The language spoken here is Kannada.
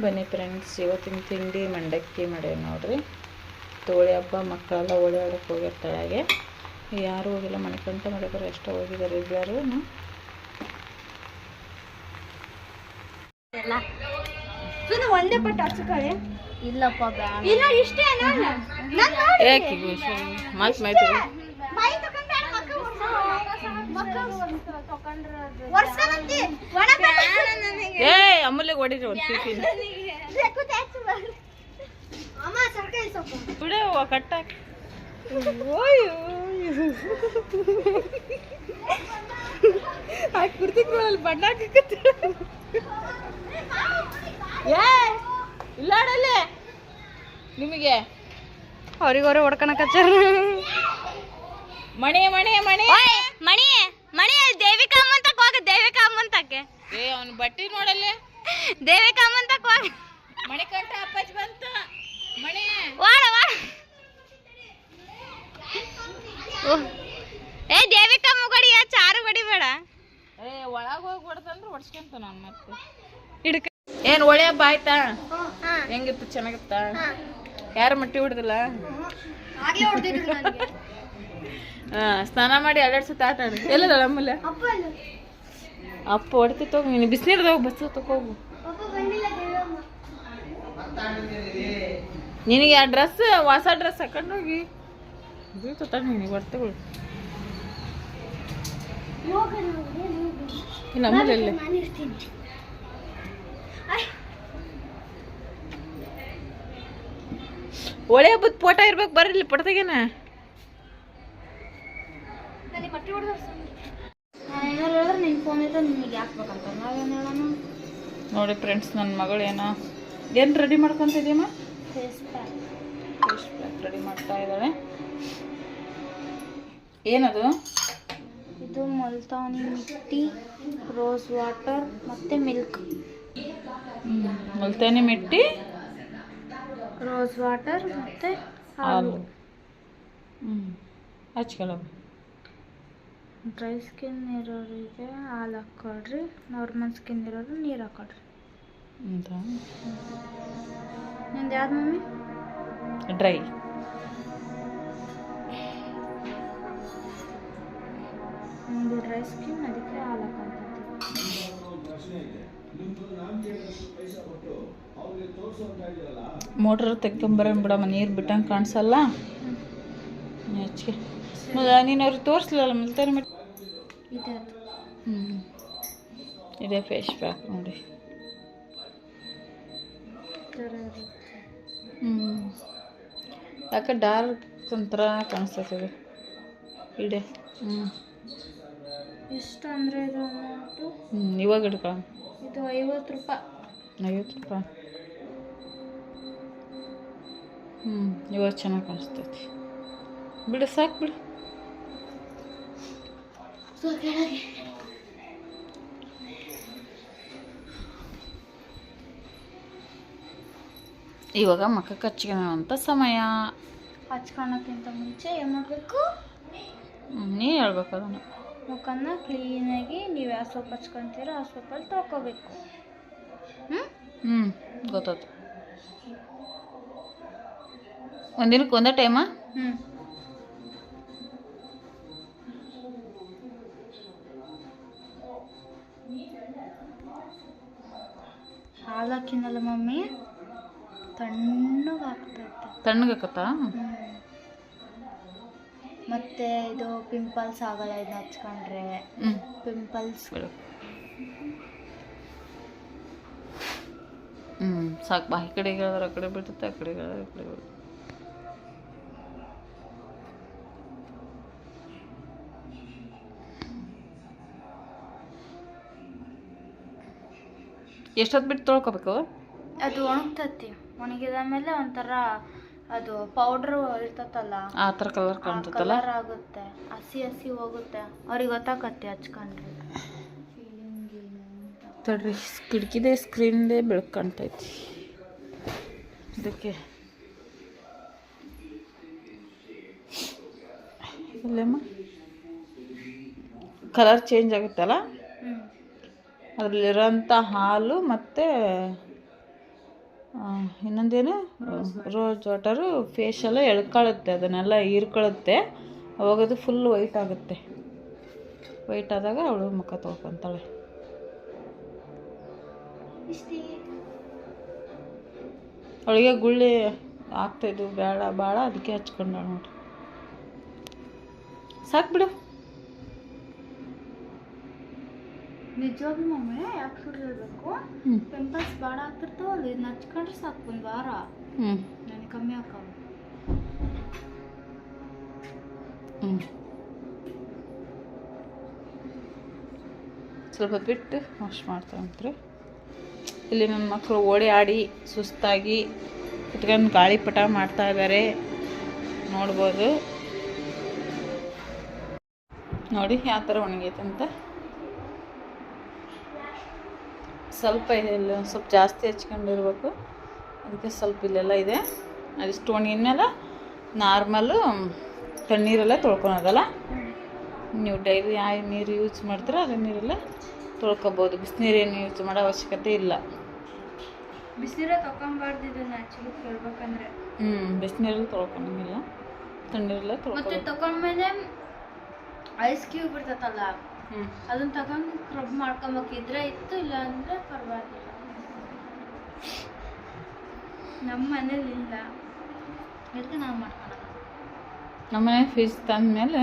ಬನ್ನಿ ಫ್ರೆಂಡ್ಸ್ ಇವತ್ತಿನ ತಿಂಡಿ ಮಂಡಕ್ಕಿ ಮಾಡ್ಯಾವ ನೋಡ್ರಿ. ತೋಳಿ ಹಬ್ಬ ಮಕ್ಕಳೆಲ್ಲ ಓಡಾಡಕ್ಕೆ ಹೋಗಿರ್ತಾಳೆ ತಳಗೆ ಯಾರು ಹೋಗಿಲ್ಲ ಮಣಿಕಂಠ ಮಾಡಿದ್ರೆ ಎಷ್ಟೋ ಹೋಗಿದ್ದಾರೆ ಇದ್ದಾರು ಒಂದೇ ಪಟ್ಟ ಹಚ್ಕೊಳ್ಳಿ. ಇಲ್ಲಪ್ಪ ಇಲ್ಲ ಇಷ್ಟೇ ಏ ಅಮೂಲ್ಯ ಹೊಡಿರಿ ಒಂದು ಬಿಡೇ ಕಟ್ಟಾಕಿ ಆ ಕುರ್ತಿಗಳಲ್ಲಿ ಬಣ್ಣ ಹಾಕಕ್ಕೆ ಏ ಇಲ್ಲಾಡಲ್ಲೇ. ನಿಮಗೆ. ಅವ್ರಿಗವ್ರೆ ಹೊಡ್ಕಣಕಚ್ಚಾರ ಮಣಿ ಮಣಿ ಮಣಿ. ಮಣಿ. ಮಣಿ ದೇವಿಕಾ ಅಮ್ಮಂತಕ್ ಹೋಗ ದೇವಿ ಅಮ್ಮಂತಕ್ಕೆ ಏ ಅವನ ಬಟ್ಟಿ ನೋಡಲ್ಲೇ? ದೇವಿ ಅಮ್ಮಂತಕ್ ಹೋಗ ಮಣಿಕಂಠ ಅಪ್ಪಾಜಿ ಬಂತು. ಮಣಿ. ವಾಡ ವಾಡ. ಏ ದೇವಿಕಾ ಮುಗಡಿ ಚಾರು ಬಡಿಬೇಡ ಏ ಒಳಗೆ ಹೋಗಿ ಹೊಡ್ದಂದ್ರೆ ಹೊಡ್ಸ್ಕೊಂತ ನಾನು ಮತ್ತೆ. ಹಿಡ್ಕ ಏನು ಒಳ್ಳೆ ಹಬ್ಬ ಆಯ್ತಾ? ಹೆಂಗಿತ್ತು ಚೆನ್ನಾಗಿತ್ತ? ಯಾರು ಮಟ್ಟಿ ಹೊಡೆದಿಲ್ಲ? ಸ್ನಾನ ಮಾಡಿ ಸತಿ ಆಟ ಆಡ ಎಲ್ಲದಲ್ಲ ಆಮೇಲೆ ಅಪ್ಪ ಇಲ್ಲ ತಗೋ, ನೀನು ಬಿಸಿನೀರ್ದಾಗ ಬಸ್ ತಗೋಗು ನಿನಗೆ ಆ ಡ್ರೆಸ್, ಹೊಸ ಡ್ರೆಸ್ ಹಾಕೊಂಡೋಗಿ ಬೀಳ್ತದ ನಿನಗೆ ಬರ್ತಗಳು ಇಲ್ಲ ಎಲ್ಲಿ? ಇರ್ತೀನಿ ಒಳ್ಳೆ ಹಬ್ಬದ ಫೋಟೋ ಇರ್ಬೇಕು, ಬರ್ರಿ ಪಡ್ತಾಗೇನ ನನಗೆ ಬಟ್ಟೆ ಹೊಡೆದ ನಾನು ಏನಾರು ಹೇಳಿದ್ರೆ ನಿನ್ನ ಫೋನ್ ಇದ್ರೆ ನಿಮಗೆ ಹಾಕ್ಬೇಕಂತ ನಾವೇನು ಹೇಳೋಣ? ನೋಡಿ ಫ್ರೆಂಡ್ಸ್ ನನ್ನ ಮಗಳು ಏನೋ ಏನು ready ಮಾಡ್ಕೊಂತಿದೀಮ face pack face pack ready ಮಾಡ್ತಾ ಇದ್ದಾಳೆ. ಏನದು? ಇದು ಮಲ್ತಾನಿ ಮಿಟ್ಟಿ ರೋಸ್ ವಾಟರ್ ಮತ್ತು milk multani mitti rose water ಮತ್ತು ಹಾಲು. ಹ್ಞೂ ಹಚ್ಕೊಳ್ಳ ಡ್ರೈ ಸ್ಕಿನ್ ಇರೋರಿಗೆ ಹಾಲು ಹಾಕ್ಕೊಳ್ರಿ ನಾರ್ಮಲ್ ಸ್ಕಿನ್ ಇರೋರು ನೀರು ಹಾಕ್ಕೊಳ್ರಿ ಅಂತ ನಿಂದು ಯಾವ್ದು ಮಮ್ಮಿ? ಡ್ರೈ ನಿಮ್ಮದು ಡ್ರೈ ಸ್ಕಿನ್ ಅದಕ್ಕೆ ಹಾಲು ಹಾಕೊಂತೈತಿ ಮೋಟ್ರ್ ತೆಗ್ಕೊಂಬರೋಣ ಬಿಡಮ್ಮ ನೀರು ಬಿಟ್ಟಂಗೆ ಕಾಣಿಸಲ್ಲ? ಹೆಚ್ಚಿಗೆ. ನೀನು ಅವ್ರಿಗೆ ತೋರಿಸ್ಲಲ್ಲ ಮುಲ್ತಾನಿ ಮಿಟ್ಟಿ ಇದೆ ಹ್ಞೂ ಇದೇ ಫೇಸ್ ಪ್ಯಾಕ್ ನೋಡಿ ಹ್ಞೂ ಯಾಕೆ ಡಾರ್ಕ್ ಒಂಥರ ಕಾಣಿಸ್ತದೆ ಇಡೆ ಹ್ಞೂ ಎಷ್ಟು ಅಂದರೆ ಇದು ಅಮೌಂಟು ಹ್ಞೂ ಇವಾಗ ಹಿಡ್ಕೊ ಇದು ಐವತ್ತು ರೂಪಾಯಿ ಐವತ್ತು ರೂಪಾಯಿ ಹ್ಞೂ ಇವಾಗ ಚೆನ್ನಾಗಿ ಕಾಣಿಸ್ತೈತಿ ಬಿಡು ಸಾಕು ಬಿಡು ಸೊ ಕೆಳಗೆ ಇವಾಗ ಮಕ್ಕ ಹಚ್ಕೊಳ್ಳೋಂಥ ಸಮಯ. ಹಚ್ಕೊಳಕ್ಕಿಂತ ಮುಂಚೆ ಏನು ಮಾಡಬೇಕು? ನೀ ಹೇಳ್ಬೇಕು ಅದನ್ನು. ಮುಖನ ಕ್ಲೀನಾಗಿ ನೀವು ಯಾವ ಸೋಪ್ ಹಚ್ಕೊತೀರೋ ಆ ಸೋಪಲ್ಲಿ ತೊಳ್ಕೊಬೇಕು. ಹ್ಞೂ ಹ್ಞೂ ಗೊತ್ತಾಯ್ತು. ಒಂದಿನಕ್ಕೆ ಒಂದೇ ಟೈಮಾ ಹ್ಞೂ ಹಾಲು ಹಾಕಿನಲ್ಲ ಮಮ್ಮಿ ತಣ್ಣಗೆ ತಣ್ಣಗಾಕತ್ತ ತಣ್ಣಗಾಕತ್ತಾ ಮತ್ತೆ ಇದು ಪಿಂಪಲ್ಸ್ ಆಗಲ್ಲ ಇದನ್ನ ಹಚ್ಕೊಂಡ್ರೆ. ಪಿಂಪಲ್ಸ್ ಹ್ಞೂ ಸಾಕು. ಬಾ ಈ ಕಡೆಗೆ ಹೇಳಿದ್ರೆ ಆ ಕಡೆ ಬಿಡ್ತೈತೆ ಆ ಕಡೆ ಹೇಳಿದ್ರೆ ಆ ಕಡೆ ಬಿಡುತ್ತೆ ಎಷ್ಟೊತ್ತು ಬಿಟ್ಟು ತೊಳ್ಕೊಬೇಕು? ಅದು ಒಣಗ್ತತಿ. ಒಣಗಿದ ಮೇಲೆ ಒಂಥರ ಅದು ಪೌಡ್ರ್ ಇರ್ತತಲ್ಲ ಆ ಥರ ಕಲರ್ ಕಾಣ್ತೈತಲ್ಲ ಕಲರ್ ಆಗುತ್ತೆ. ಹಸಿ ಹಸಿ ಹೋಗುತ್ತೆ. ಅವ್ರಿಗೆ ಗೊತ್ತಾಗತ್ತೆ ಹಚ್ಕೊಂಡ್ರೆ. ತಡ್ರಿ ಕಿಟಕಿದೆ ಸ್ಕ್ರೀನ್ದೇ ಬೆಳಕು ಕಾಣ್ತೈತಿ ಇದಕ್ಕೆ. ಇಲ್ಲಮ್ಮ. ಕಲರ್ ಚೇಂಜ್ ಆಗುತ್ತಲ್ಲ? ಅದರಲ್ಲಿರೋಂಥ ಹಾಲು ಮತ್ತು ಇನ್ನೊಂದೇನು, ರೋಸ್ ವಾಟರು ಫೇಶಿಯಲ್ ಎಳ್ಕೊಳ್ಳುತ್ತೆ ಅದನ್ನೆಲ್ಲ ಹೀರ್ಕೊಳ್ಳುತ್ತೆ ಅವಾಗ ಅದು ಫುಲ್ ವೈಟ್ ಆಗುತ್ತೆ. ವೈಟ್ ಆದಾಗ ಅವಳು ಮುಖ ತೊಳ್ಕೊತಾಳೆ ಅವಳಿಗೆ ಗುಳ್ಳಿ ಆಗ್ತಾಯಿದ್ವು ಬೇಡ ಭಾಳ ಅದಕ್ಕೆ ಹಚ್ಕೊಂಡ ನೋಡಿ. ಸಾಕು ಬಿಡು ನಿಜವಾಗ್ಲೂ ಮಮ್ಮಿ ಯಾಕೆ ಸುಳ್ಳು ಹೇಳ್ಬೇಕು? ಪಿಂಪಲ್ಸ್ ಬಾಡ ಆಗ್ತಿರ್ತಾವ ಅಲ್ಲಿ ನಚ್ಕೊಂಡ್ರೆ ಸಾಕು ಒಂದು ವಾರ. ನನಗೆ ಕಮ್ಮಿ ಆಕಾವ ಸ್ವಲ್ಪ ಬಿಟ್ಟು ವಾಶ್ ಮಾಡ್ತಾರಂತ್ರಿ ಇಲ್ಲಿ ನನ್ನ ಮಕ್ಕಳು ಓಡಿ ಆಡಿ ಸುಸ್ತಾಗಿ ಗಾಳಿ ಗಾಳಿಪಟ ಮಾಡ್ತಾ ಇದ್ದಾರೆ ನೋಡ್ಬೋದು. ನೋಡಿ ಯಾವ ಥರ ಒಣಗೈತೆ ಸ್ವಲ್ಪ ಇದೆಲ್ಲ ಸ್ವಲ್ಪ ಜಾಸ್ತಿ ಹಚ್ಕೊಂಡಿರ್ಬೇಕು. ಅದಕ್ಕೆ ಸ್ವಲ್ಪ ಇಲ್ಲೆಲ್ಲ ಇದೆ. ಅದು ಸ್ಟೋನ್ ಒಣಗಿದ್ಮೇಲೆ ನಾರ್ಮಲ್ಲು ತಣ್ಣೀರೆಲ್ಲ ತೊಳ್ಕೊಳೋದಲ್ಲ? ನೀವು ಡೈಲಿ ಯಾವ ನೀರು ಯೂಸ್ ಮಾಡ್ತೀರೋ ಅದೇ ನೀರೆಲ್ಲ ತೊಳ್ಕೊಬೋದು. ಬಿಸಿನೀರೇನು ಯೂಸ್ ಮಾಡೋ ಅವಶ್ಯಕತೆ ಇಲ್ಲ. ಬಿಸಿನೀರೇ ತೊಗೊಂಬಾರ್ದು ಇದನ್ನ ಆ್ಯಕ್ಚುಲಿ ಹ್ಞೂ ಬಿಸಿನೀರಲ್ಲಿ ತೊಳ್ಕೊಳಂಗಿಲ್ಲ. ತಣ್ಣೀರೆಲ್ಲ ಮತ್ತೆ ತೊಗೊಂಡ್ಮೇಲೆ ಐಸ್ ಕ್ಯೂಬ್ ಇರ್ತೈತಲ್ಲ ಅದನ್ನ ತಗೊಂಡು ಮಾಡ್ಕೊಂಬಕ್ ಮಾಡ್ಕೊಬೇಕಿದ್ರೆ ಇತ್ತು ಇಲ್ಲ ಅಂದ್ರೆ ಪರವಾಗಿಲ್ಲ. ನಮ್ಮ ಮನೇಲಿ ಇಲ್ಲ ಅದಕ್ಕೆ ನಾವು ಮಾಡ್ಕೊಳಲ್ಲ ನಮ್ಮನೆ ಫೀಸ್ ತಂದಮೇಲೆ